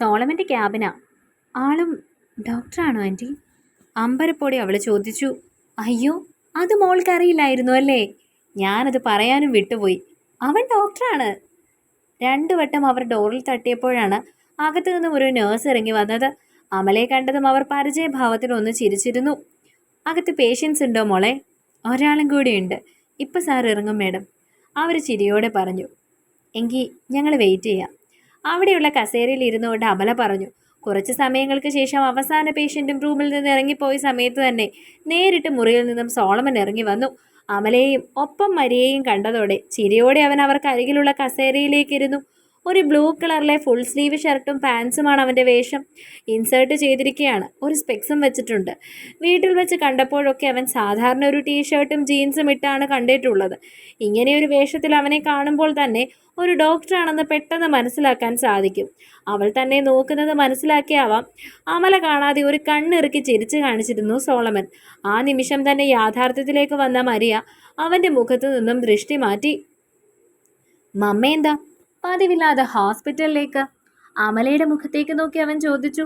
സോളമന്റെ ക്യാബിനാ. ആളും ഡോക്ടറാണോ ആന്റി അമ്പരപ്പോടെ അവൾ ചോദിച്ചു. അയ്യോ അത് മോൾക്കറിയില്ലായിരുന്നു അല്ലേ? ഞാനത് പറയാനും വിട്ടുപോയി. അവൻ ഡോക്ടറാണ്. രണ്ടു വട്ടം അവർ ഡോറിൽ തട്ടിയപ്പോഴാണ് അകത്തു നിന്നും ഒരു നേഴ്സ് ഇറങ്ങി വന്നത്. അമലയെ കണ്ടതും അവർ പരിചയഭാവത്തിൽ ഒന്ന് ചിരിച്ചിരുന്നു. അകത്ത് പേഷ്യൻസ് ഉണ്ടോ മോളെ? ഒരാളും കൂടിയുണ്ട് ഇപ്പം സാർ ഇറങ്ങും മേഡം. അവർ ചിരിയോടെ പറഞ്ഞു. എങ്കിൽ ഞങ്ങൾ വെയിറ്റ് ചെയ്യാം. അവിടെയുള്ള കസേരയിൽ ഇരുന്നുകൊണ്ട് അമല പറഞ്ഞു കുറച്ച് സമയങ്ങൾക്ക് ശേഷം അവസാന പേഷ്യന്റും റൂമിൽ നിന്ന് ഇറങ്ങിപ്പോയ സമയത്ത് തന്നെ നേരിട്ട് മുറിയിൽ നിന്നും സോളമൻ ഇറങ്ങി വന്നു. അമലയെയും ഒപ്പം മരിയെയും കണ്ടതോടെ ചിരിയോടെ അവൻ അവർക്ക് അരികിലുള്ള കസേരയിലേക്ക് ഇരുന്നു. ഒരു ബ്ലൂ കളറിലെ ഫുൾ സ്ലീവ് ഷർട്ടും പാൻസുമാണ് അവന്റെ വേഷം. ഇൻസേർട്ട് ചെയ്തിരിക്കുകയാണ് ഒരു സ്പെക്സും വെച്ചിട്ടുണ്ട്. വീട്ടിൽ വെച്ച് കണ്ടപ്പോഴൊക്കെ അവൻ സാധാരണ ഒരു ടീഷർട്ടും ജീൻസും ഇട്ടാണ് കണ്ടിട്ടുള്ളത്. ഇങ്ങനെയൊരു വേഷത്തിൽ അവനെ കാണുമ്പോൾ തന്നെ ഒരു ഡോക്ടറാണെന്ന് പെട്ടെന്ന് മനസ്സിലാക്കാൻ സാധിക്കും. അവൾ തന്നെ നോക്കുന്നത് മനസ്സിലാക്കിയാവാം. അമല കാണാതെ ഒരു കണ്ണിറുക്കി ചിരിച്ചു കാണിച്ചിരുന്നു സോളമൻ. ആ നിമിഷം തന്നെ യാഥാർത്ഥ്യത്തിലേക്ക് വന്ന മരിയ അവന്റെ മുഖത്തു നിന്നും ദൃഷ്ടി മാറ്റി. മമ്മ എന്താ? പതിവില്ലാതെ ഹോസ്പിറ്റലിലേക്ക്? അമലയുടെ മുഖത്തേക്ക് നോക്കി അവൻ ചോദിച്ചു.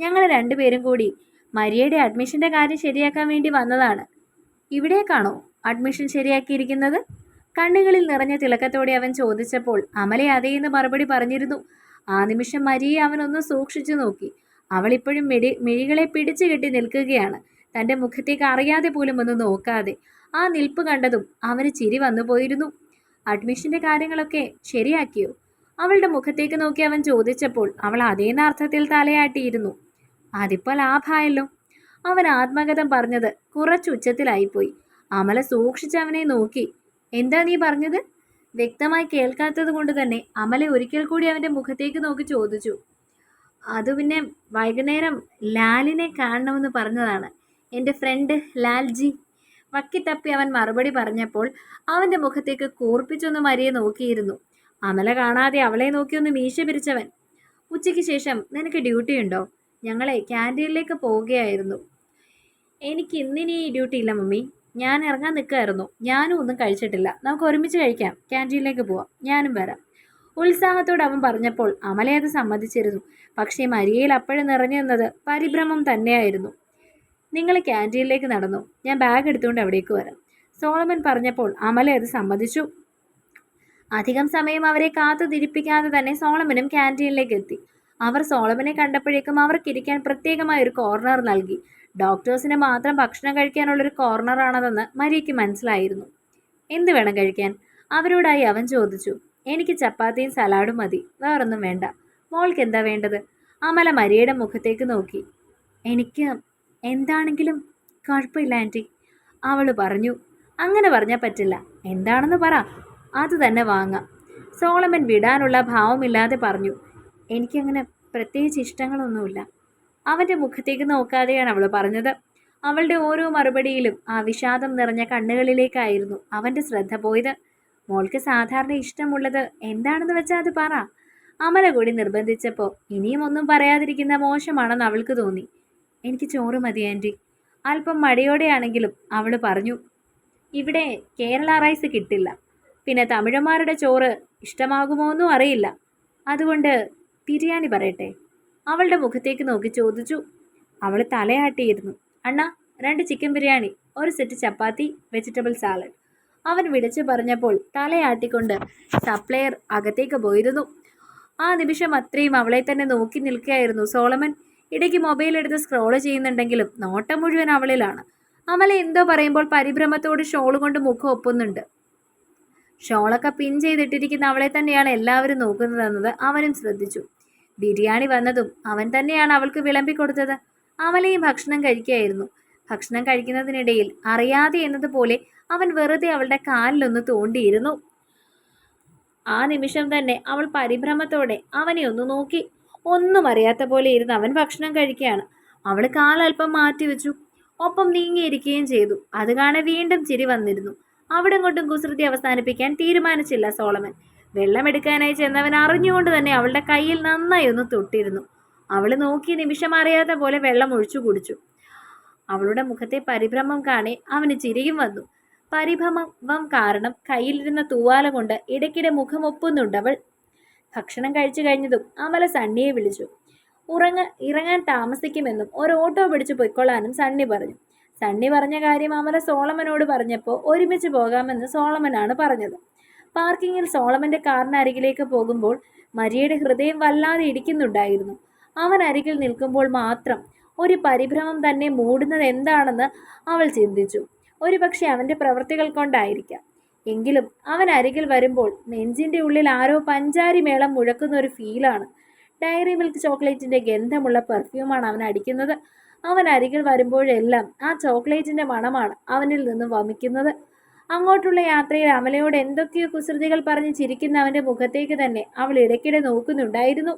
ഞങ്ങൾ രണ്ടുപേരും കൂടി മരിയയുടെ അഡ്മിഷന്റെ കാര്യം ശരിയാക്കാൻ വേണ്ടി വന്നതാണ്. ഇവിടേക്കാണോ അഡ്മിഷൻ ശരിയാക്കിയിരിക്കുന്നത്? കണ്ണുകളിൽ നിറഞ്ഞ തിളക്കത്തോടെ അവൻ ചോദിച്ചപ്പോൾ അമല അതേന്ന് മറുപടി പറഞ്ഞിരുന്നു. ആ നിമിഷം മരിയെ അവനൊന്ന് സൂക്ഷിച്ചു നോക്കി. അവളിപ്പോഴും മിഴി മിഴികളെ പിടിച്ചു കെട്ടി നിൽക്കുകയാണ്. തന്റെ മുഖത്തേക്ക് അറിയാതെ പോലും ഒന്ന് നോക്കാതെ ആ നിൽപ്പ് കണ്ടതും അവന് ചിരി വന്നു പോയിരുന്നു അഡ്മിഷന്റെ കാര്യങ്ങളൊക്കെ ശരിയാക്കിയോ? അവളുടെ മുഖത്തേക്ക് നോക്കി അവൻ ചോദിച്ചപ്പോൾ അവൾ അതേന്നർത്ഥത്തിൽ തലയാട്ടിയിരുന്നു. അതിപ്പോൾ ലാഭായല്ലോ. അവൻ ആത്മകഥം പറഞ്ഞത് കുറച്ചുച്ചത്തിലായിപ്പോയി അമല സൂക്ഷിച്ച് അവനെ നോക്കി. എന്താ നീ പറഞ്ഞത്? വ്യക്തമായി കേൾക്കാത്തത് കൊണ്ട് തന്നെ അമല ഒരിക്കൽ കൂടി അവന്റെ മുഖത്തേക്ക് നോക്കി ചോദിച്ചു. അത് പിന്നെ വൈകുന്നേരം ലാലിനെ കാണണമെന്ന് പറഞ്ഞതാണ്. എന്റെ ഫ്രണ്ട് ലാൽജി. വക്കിത്തപ്പി അവൻ മറുപടി പറഞ്ഞപ്പോൾ അവന്റെ മുഖത്തേക്ക് കൂർപ്പിച്ചൊന്ന് മരിയെ നോക്കിയിരുന്നു. അമല കാണാതെ അവളെ നോക്കിയൊന്ന് മീശ പിരിച്ചവൻ. ഉച്ചയ്ക്ക് ശേഷം നിനക്ക് ഡ്യൂട്ടി ഉണ്ടോ? ഞങ്ങളെ ക്യാന്റീനിലേക്ക് പോവുകയായിരുന്നു. എനിക്ക് ഇന്നിനി ഡ്യൂട്ടി ഇല്ല മമ്മി. ഞാൻ ഇറങ്ങാൻ നിൽക്കുമായിരുന്നു ഞാനും ഒന്നും കഴിച്ചിട്ടില്ല. നമുക്ക് ഒരുമിച്ച് കഴിക്കാം. ക്യാന്റീനിലേക്ക് പോവാം. ഞാനും വരാം. ഉത്സാഹത്തോട് അവൻ പറഞ്ഞപ്പോൾ അമലെ അത് സമ്മതിച്ചിരുന്നു. പക്ഷേ മരിയയിൽ അപ്പോഴും നിറഞ്ഞു നിന്നത് പരിഭ്രമം തന്നെയായിരുന്നു. നിങ്ങൾ ക്യാന്റീനിലേക്ക് നടന്നു? ഞാൻ ബാഗ് എടുത്തുകൊണ്ട് അവിടേക്ക് വരാം. സോളമൻ പറഞ്ഞപ്പോൾ അമല അത് സമ്മതിച്ചു. അധികം സമയം അവരെ കാത്തു തിരിപ്പിക്കാതെ തന്നെ സോളമനും ക്യാന്റീനിലേക്ക് എത്തി. അവർ സോളമനെ കണ്ടപ്പോഴേക്കും അവർക്കിരിക്കാൻ പ്രത്യേകമായ ഒരു കോർണർ നൽകി. ഡോക്ടേഴ്സിന് മാത്രം ഭക്ഷണം കഴിക്കാനുള്ളൊരു കോർണറാണതെന്ന് മരിയയ്ക്ക് മനസ്സിലായിരുന്നു. എന്ത് വേണം കഴിക്കാൻ? അവരോടായി അവൻ ചോദിച്ചു. എനിക്ക് ചപ്പാത്തിയും സലാഡും മതി. വേറൊന്നും വേണ്ട. മോൾക്ക് എന്താ വേണ്ടത്? അമല മരിയയുടെ മുഖത്തേക്ക് നോക്കി. എനിക്ക് എന്താണെങ്കിലും കുഴപ്പമില്ല ആന്റി അവൾ പറഞ്ഞു. അങ്ങനെ പറഞ്ഞാൽ പറ്റില്ല. എന്താണെന്ന് പറ. അത് തന്നെ വാങ്ങാം. സോളമൻ വിടാനുള്ള ഭാവമില്ലാതെ പറഞ്ഞു എനിക്കങ്ങനെ പ്രത്യേകിച്ച് ഇഷ്ടങ്ങളൊന്നുമില്ല. അവന്റെ മുഖത്തേക്ക് നോക്കാതെയാണ് അവൾ പറഞ്ഞത്. അവളുടെ ഓരോ മറുപടിയിലും ആ വിഷാദം നിറഞ്ഞ കണ്ണുകളിലേക്കായിരുന്നു അവന്റെ ശ്രദ്ധ പോയത്. മോൾക്ക് സാധാരണ ഇഷ്ടമുള്ളത് എന്താണെന്ന് വെച്ചാൽ അത് പറ. അമല കൂടി നിർബന്ധിച്ചപ്പോൾ ഇനിയും ഒന്നും പറയാതിരിക്കുന്ന മോശമാണെന്ന് അവൾക്ക് തോന്നി. എനിക്ക് ചോറ് മതി ആന്റി അല്പം മടിയോടെയാണെങ്കിലും അവൾ പറഞ്ഞു ഇവിടെ കേരള റൈസ് കിട്ടില്ല. പിന്നെ തമിഴന്മാരുടെ ചോറ് ഇഷ്ടമാകുമോ എന്നും അറിയില്ല. അതുകൊണ്ട് ബിരിയാണി പറയട്ടെ. അവളുടെ മുഖത്തേക്ക് നോക്കി ചോദിച്ചു. അവൾ തലയാട്ടിയിരുന്നു. അണ്ണ രണ്ട് ചിക്കൻ ബിരിയാണി ഒരു സെറ്റ് ചപ്പാത്തി വെജിറ്റബിൾ സാലഡ് അവൻ വിളിച്ചു പറഞ്ഞപ്പോൾ തലയാട്ടിക്കൊണ്ട് സപ്ലയർ അകത്തേക്ക് പോയിരുന്നു. ആ നിമിഷം അത്രയും അവളെ തന്നെ നോക്കി നിൽക്കുകയായിരുന്നു സോളമൻ. ഇടയ്ക്ക് മൊബൈൽ എടുത്ത് സ്ക്രോൾ ചെയ്യുന്നുണ്ടെങ്കിലും നോട്ടം മുഴുവൻ അവളിലാണ്. അമല എന്തോ പറയുമ്പോൾ പരിഭ്രമത്തോട് ഷോൾ കൊണ്ട് മുഖം ഒപ്പുന്നുണ്ട്. ഷോളൊക്കെ പിൻ ചെയ്തിട്ടിരിക്കുന്ന അവളെ തന്നെയാണ് എല്ലാവരും നോക്കുന്നതെന്നത് അവനും ശ്രദ്ധിച്ചു. ബിരിയാണി വന്നതും അവൻ തന്നെയാണ് അവൾക്ക് വിളമ്പിക്കൊടുത്തത് അമലയും ഭക്ഷണം കഴിക്കുകയായിരുന്നു. ഭക്ഷണം കഴിക്കുന്നതിനിടയിൽ അറിയാതെ എന്നതുപോലെ അവൻ വെറുതെ അവളുടെ കാലിലൊന്ന് തോണ്ടിയിരുന്നു. ആ നിമിഷം തന്നെ അവൾ പരിഭ്രമത്തോടെ അവനെ ഒന്ന് നോക്കി. ഒന്നും അറിയാത്ത പോലെ ഇരുന്ന് അവൻ ഭക്ഷണം കഴിക്കുകയാണ്. അവൾ കാലൽപ്പം മാറ്റിവെച്ചു. ഒപ്പം നീങ്ങിയിരിക്കുകയും ചെയ്തു. അത് കാണെ വീണ്ടും ചിരി വന്നിരുന്നു. അവിടെ കൊണ്ടും കുസൃതി അവസാനിപ്പിക്കാൻ തീരുമാനിച്ചില്ല സോളമൻ. വെള്ളമെടുക്കാനായി ചെന്നവൻ അറിഞ്ഞുകൊണ്ട് തന്നെ അവളുടെ കയ്യിൽ നന്നായി ഒന്ന് തൊട്ടിരുന്നു. അവൾ നോക്കി നിമിഷം അറിയാത്ത പോലെ വെള്ളം ഒഴിച്ചു കുടിച്ചു. അവളുടെ മുഖത്തെ പരിഭ്രമം കാണെ അവന് ചിരിയും വന്നു. പരിഭ്രമം കാരണം കയ്യിലിരുന്ന തൂവാല കൊണ്ട് ഇടയ്ക്കിടെ മുഖമൊപ്പുന്നുണ്ട് അവൾ. ഭക്ഷണം കഴിച്ചു കഴിഞ്ഞതും അമല സണ്ണിയെ വിളിച്ചു. ഉറങ്ങ ഇറങ്ങാൻ താമസിക്കുമെന്നും ഒരു ഓട്ടോ പിടിച്ചു പൊയ്ക്കൊള്ളാനും സണ്ണി പറഞ്ഞു. സണ്ണി പറഞ്ഞ കാര്യം അമല സോളമനോട് പറഞ്ഞപ്പോൾ ഒരുമിച്ച് പോകാമെന്ന് സോളമനാണ് പറഞ്ഞത്. പാർക്കിങ്ങിൽ സോളമന്റെ കാറിനരികിലേക്ക് പോകുമ്പോൾ മരിയയുടെ ഹൃദയം വല്ലാതെ ഇടിക്കുന്നുണ്ടായിരുന്നു. അവൻ അരികിൽ നിൽക്കുമ്പോൾ മാത്രം ഒരു പരിഭ്രമം തന്നെ മൂടുന്നത് എന്താണെന്ന് അവൾ ചിന്തിച്ചു. ഒരുപക്ഷെ അവന്റെ പ്രവൃത്തികൾ കൊണ്ടായിരിക്കാം. എങ്കിലും അവൻ അരികിൽ വരുമ്പോൾ നെഞ്ചിന്റെ ഉള്ളിൽ ആരോ പഞ്ചാരി മേളം മുഴക്കുന്ന ഒരു ഫീലാണ് ഡയറി മിൽക്ക് ചോക്ലേറ്റിന്റെ ഗന്ധമുള്ള പെർഫ്യൂമാണ് അവൻ അടിക്കുന്നത്. അവൻ അരികിൽ വരുമ്പോഴെല്ലാം ആ ചോക്ലേറ്റിന്റെ മണമാണ് അവനിൽ നിന്നും വമിക്കുന്നത്. അങ്ങോട്ടുള്ള യാത്രയിൽ അമലയോട് എന്തൊക്കെയോ കുസൃതികൾ പറഞ്ഞ് ചിരിക്കുന്ന അവന്റെ മുഖത്തേക്ക് തന്നെ അവൾ ഇടയ്ക്കിടെ നോക്കുന്നുണ്ടായിരുന്നു.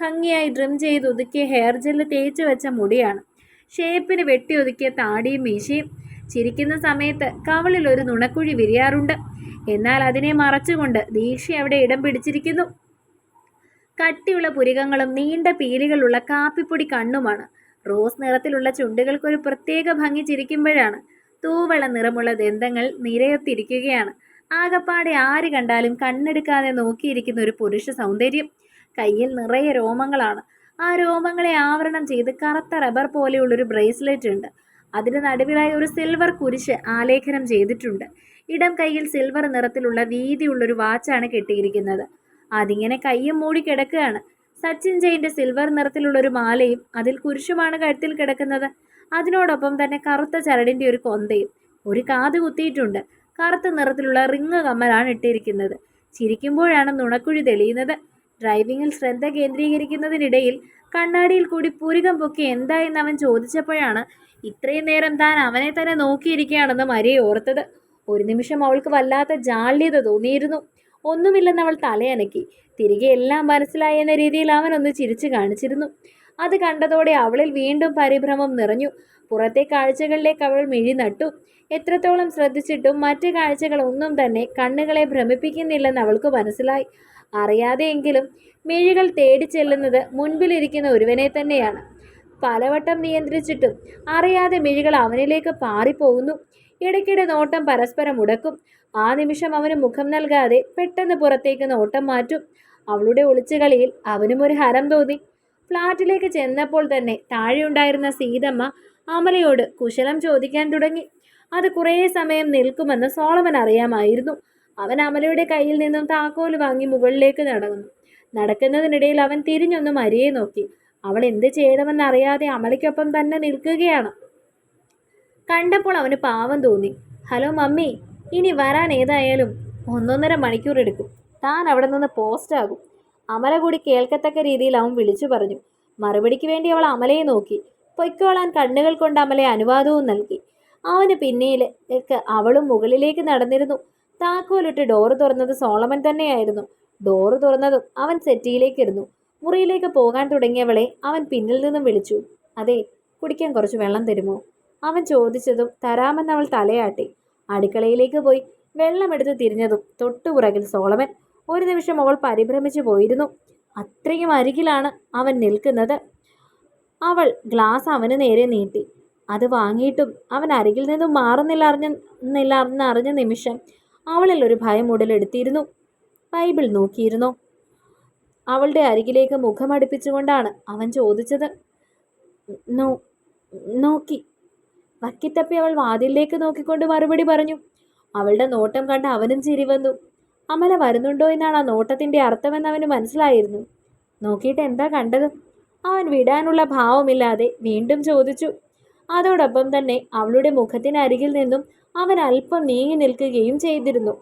ഭംഗിയായി ഡ്രിം ചെയ്ത് ഒതുക്കിയ ഹെയർ ജെല്ല് തേച്ചു വെച്ച മുടിയാണ്. ഷേപ്പിന് വെട്ടി ഒതുക്കിയ താടിയും മീശയും. ചിരിക്കുന്ന സമയത്ത് കവളിൽ ഒരു നുണക്കുഴി വിരിയാറുണ്ട്. എന്നാൽ അതിനെ മറച്ചുകൊണ്ട് ദീക്ഷ അവിടെ ഇടം പിടിച്ചിരിക്കുന്നു. കട്ടിയുള്ള പുരികങ്ങളും നീണ്ട പീലികളുള്ള കാപ്പിപ്പൊടി കണ്ണുമാണ് റോസ് നിറത്തിലുള്ള ചുണ്ടുകൾക്കൊരു പ്രത്യേക ഭംഗി ചിരിക്കുമ്പോഴാണ് തൂവള നിറമുള്ള ദന്തങ്ങൾ നിരയൊത്തിരിക്കുകയാണ്. ആകപ്പാടെ ആര് കണ്ടാലും കണ്ണെടുക്കാതെ നോക്കിയിരിക്കുന്ന ഒരു പുരുഷ സൗന്ദര്യം കയ്യിൽ നിറയെ രോമങ്ങളാണ്. ആ രോമങ്ങളെ ആവരണം ചെയ്ത് കറുത്ത റബ്ബർ പോലെയുള്ളൊരു ബ്രേസ്ലെറ്റ് ഉണ്ട്. അതിന് നടുവിലായി ഒരു സിൽവർ കുരിശ് ആലേഖനം ചെയ്തിട്ടുണ്ട്. ഇടം കയ്യിൽ സിൽവർ നിറത്തിലുള്ള വീതിയുള്ളൊരു വാച്ചാണ് കെട്ടിയിരിക്കുന്നത്. അതിങ്ങനെ കയ്യും മൂടി കിടക്കുകയാണ്. സച്ചിൻ ജയിന്റെ സിൽവർ നിറത്തിലുള്ള ഒരു മാലയും അതിൽ കുരിശുമാണ് കഴുത്തിൽ കിടക്കുന്നത്. അതിനോടൊപ്പം തന്നെ കറുത്ത ചരടിന്റെ ഒരു കൊന്തയും. ഒരു കാത് കുത്തിയിട്ടുണ്ട്. കറുത്ത നിറത്തിലുള്ള റിങ് കമ്മലാണ് ഇട്ടിരിക്കുന്നത്. ചിരിക്കുമ്പോഴാണ് നുണക്കുഴി തെളിയുന്നത്. ഡ്രൈവിങ്ങിൽ ശ്രദ്ധ കേന്ദ്രീകരിക്കുന്നതിനിടയിൽ കണ്ണാടിയിൽ കൂടി പൂരികം പൊക്കി എന്തായെന്ന് അവൻ ചോദിച്ചപ്പോഴാണ് ഇത്രയും നേരം താൻ അവനെ തന്നെ നോക്കിയിരിക്കുകയാണെന്ന് മരിയെ ഓർത്തത്. ഒരു നിമിഷം അവൾക്ക് വല്ലാത്ത ജാള്യത തോന്നിയിരുന്നു. ഒന്നുമില്ലെന്ന് അവൾ തലയനക്കി. തിരികെ എല്ലാം മനസ്സിലായി എന്ന രീതിയിൽ അവൻ ഒന്ന് ചിരിച്ചു കാണിച്ചിരുന്നു. അത് കണ്ടതോടെ അവളിൽ വീണ്ടും പരിഭ്രമം നിറഞ്ഞു. പുറത്തെ കാഴ്ചകളിലേക്ക് അവൾ മിഴി നട്ടു. എത്രത്തോളം ശ്രദ്ധിച്ചിട്ടും മറ്റു കാഴ്ചകൾ ഒന്നും തന്നെ കണ്ണുകളെ ഭ്രമിപ്പിക്കുന്നില്ലെന്ന് അവൾക്ക് മനസ്സിലായി. അറിയാതെയെങ്കിലും മിഴികൾ തേടി ചെല്ലുന്നത് മുൻപിലിരിക്കുന്ന ഒരുവനെ തന്നെയാണ്. പലവട്ടം നിയന്ത്രിച്ചിട്ടും അറിയാതെ മിഴികൾ അവനിലേക്ക് പാറിപ്പോകുന്നു. ഇടയ്ക്കിടെ നോട്ടം പരസ്പരം മുടക്കും. ആ നിമിഷം അവന് മുഖം നൽകാതെ പെട്ടെന്ന് പുറത്തേക്ക് നോട്ടം മാറ്റും. അവളുടെ ഒളിച്ചുകളിയിൽ അവനും ഒരു ഹരം തോന്നി. ഫ്ലാറ്റിലേക്ക് ചെന്നപ്പോൾ തന്നെ താഴെയുണ്ടായിരുന്ന സീതമ്മ അമലയോട് കുശലം ചോദിക്കാൻ തുടങ്ങി. അത് കുറേ സമയം നിൽക്കുമെന്ന് സോളമൻ അറിയാമായിരുന്നു. അവൻ അമലയുടെ കയ്യിൽ നിന്നും താക്കോൽ വാങ്ങി മുകളിലേക്ക് നടന്നു. നടക്കുന്നതിനിടയിൽ അവൻ തിരിഞ്ഞൊന്ന് മരിയെ നോക്കി. അവൾ എന്ത് ചെയ്യണമെന്ന് അറിയാതെ അമളിക്കൊപ്പം തന്നെ നിൽക്കുകയാണ്. കണ്ടപ്പോൾ അവന് പാവം തോന്നി. ഹലോ മമ്മി ഇനി വരാൻ ഏതായാലും ഒന്നൊന്നര മണിക്കൂർ എടുക്കും. താൻ അവിടെ നിന്ന് പോസ്റ്റാകും അമല കൂടി കേൾക്കത്തക്ക രീതിയിൽ അവൻ വിളിച്ചു പറഞ്ഞു. മറുപടിക്ക് വേണ്ടി അവൾ അമലയെ നോക്കി. പൊയ്ക്കോളാൻ കണ്ണുകൾ കൊണ്ട് അമലയെ അനുവാദവും നൽകി. അവന് പിന്നിലേക്ക് അവളും മുകളിലേക്ക് നടന്നിരുന്നു. താക്കോലിട്ട് ഡോറ് തുറന്നത് സോളമൻ തന്നെയായിരുന്നു. ഡോറ് തുറന്നതും അവൻ സെറ്റിയിലേക്ക് ഇരുന്നു. മുറിയിലേക്ക് പോകാൻ തുടങ്ങിയവളെ അവൻ പിന്നിൽ നിന്നും വിളിച്ചു. അതെ കുടിക്കാൻ കുറച്ച് വെള്ളം തരുമോ? അവൻ ചോദിച്ചതും തരാമെന്ന് അവൾ തലയാട്ടി. അടുക്കളയിലേക്ക് പോയി വെള്ളമെടുത്ത് തിരിഞ്ഞതും തൊട്ടുപുറകിൽ സോളമൻ ഒരു നിമിഷം അവൾ പരിഭ്രമിച്ചു പോയിരുന്നു. അത്രയും അരികിലാണ് അവൻ നിൽക്കുന്നത്. അവൾ ഗ്ലാസ് അവന് നേരെ നീട്ടി. അത് വാങ്ങിയിട്ടും അവൻ അരികിൽ നിന്നും മാറുന്നില്ല അറിഞ്ഞ അറിഞ്ഞ നിമിഷം അവളിൽ ഒരു ഭയം ഉടലെടുത്തിരുന്നു. ബൈബിൾ നോക്കിയിരുന്നോ? അവളുടെ അരികിലേക്ക് മുഖമടുപ്പിച്ചുകൊണ്ടാണ് അവൻ ചോദിച്ചത്. നോക്കി. വക്കിത്തപ്പി അവൾ വാതിലിലേക്ക് നോക്കിക്കൊണ്ട് മറുപടി പറഞ്ഞു. അവളുടെ നോട്ടം കണ്ട് അവനും ചിരി വന്നു. അമല വരുന്നുണ്ടോ എന്നാണ് ആ നോട്ടത്തിന്റെ അർത്ഥമെന്ന് അവന് മനസ്സിലായിരുന്നു. നോക്കിയിട്ട് എന്താ കണ്ടത്? അവൻ വിടാനുള്ള ഭാവമില്ലാതെ വീണ്ടും ചോദിച്ചു. അതോടൊപ്പം തന്നെ അവളുടെ മുഖത്തിനരികിൽ നിന്നും അവൻ അല്പം നീങ്ങി നിൽക്കുകയും ചെയ്തിരുന്നു.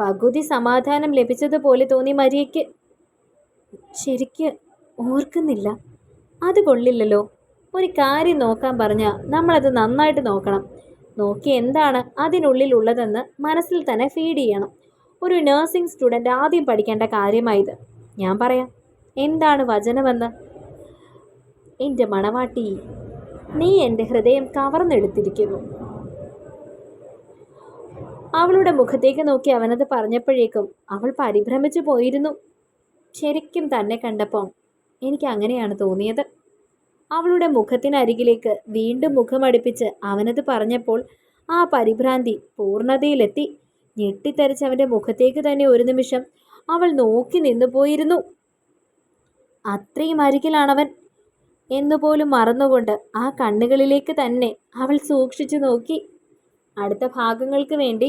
പകുതി സമാധാനം ലഭിച്ചതുപോലെ തോന്നി മരിയയ്ക്ക്. ശരിക്ക് ഓർക്കുന്നില്ല. അത് കൊള്ളില്ലല്ലോ. ഒരു കാര്യം നോക്കാൻ പറഞ്ഞാൽ നമ്മളത് നന്നായിട്ട് നോക്കണം. നോക്കി എന്താണ് അതിനുള്ളിലുള്ളതെന്ന് മനസ്സിൽ തന്നെ ഫീഡ് ചെയ്യണം. ഒരു നഴ്സിംഗ് സ്റ്റുഡന്റ് ആദ്യം പഠിക്കേണ്ട കാര്യമായത്. ഞാൻ പറയാം. എന്താണ് വചനമെന്ന്? എന്റെ മണവാട്ടി നീ എന്റെ ഹൃദയം കവർന്നെടുത്തിരിക്കുന്നു. അവളുടെ മുഖത്തേക്ക് നോക്കി അവനത് പറഞ്ഞപ്പോഴേക്കും അവൾ പരിഭ്രമിച്ചു പോയിരുന്നു. ശരിക്കും തന്നെ കണ്ടപ്പോൾ എനിക്ക് അങ്ങനെയാണ് തോന്നിയത്. അവളുടെ മുഖത്തിനരികിലേക്ക് വീണ്ടും മുഖമടുപ്പിച്ച് അവനത് പറഞ്ഞപ്പോൾ ആ പരിഭ്രാന്തി പൂർണതയിലെത്തി. ഞെട്ടിത്തരിച്ച് അവന്റെ മുഖത്തേക്ക് തന്നെ ഒരു നിമിഷം അവൾ നോക്കി നിന്നു പോയിരുന്നു. അത്രയും അരികിലാണവൻ എന്നുപോലും മറന്നുകൊണ്ട് ആ കണ്ണുകളിലേക്ക് തന്നെ അവൾ സൂക്ഷിച്ചു നോക്കി. അടുത്ത ഭാഗങ്ങൾക്ക് വേണ്ടി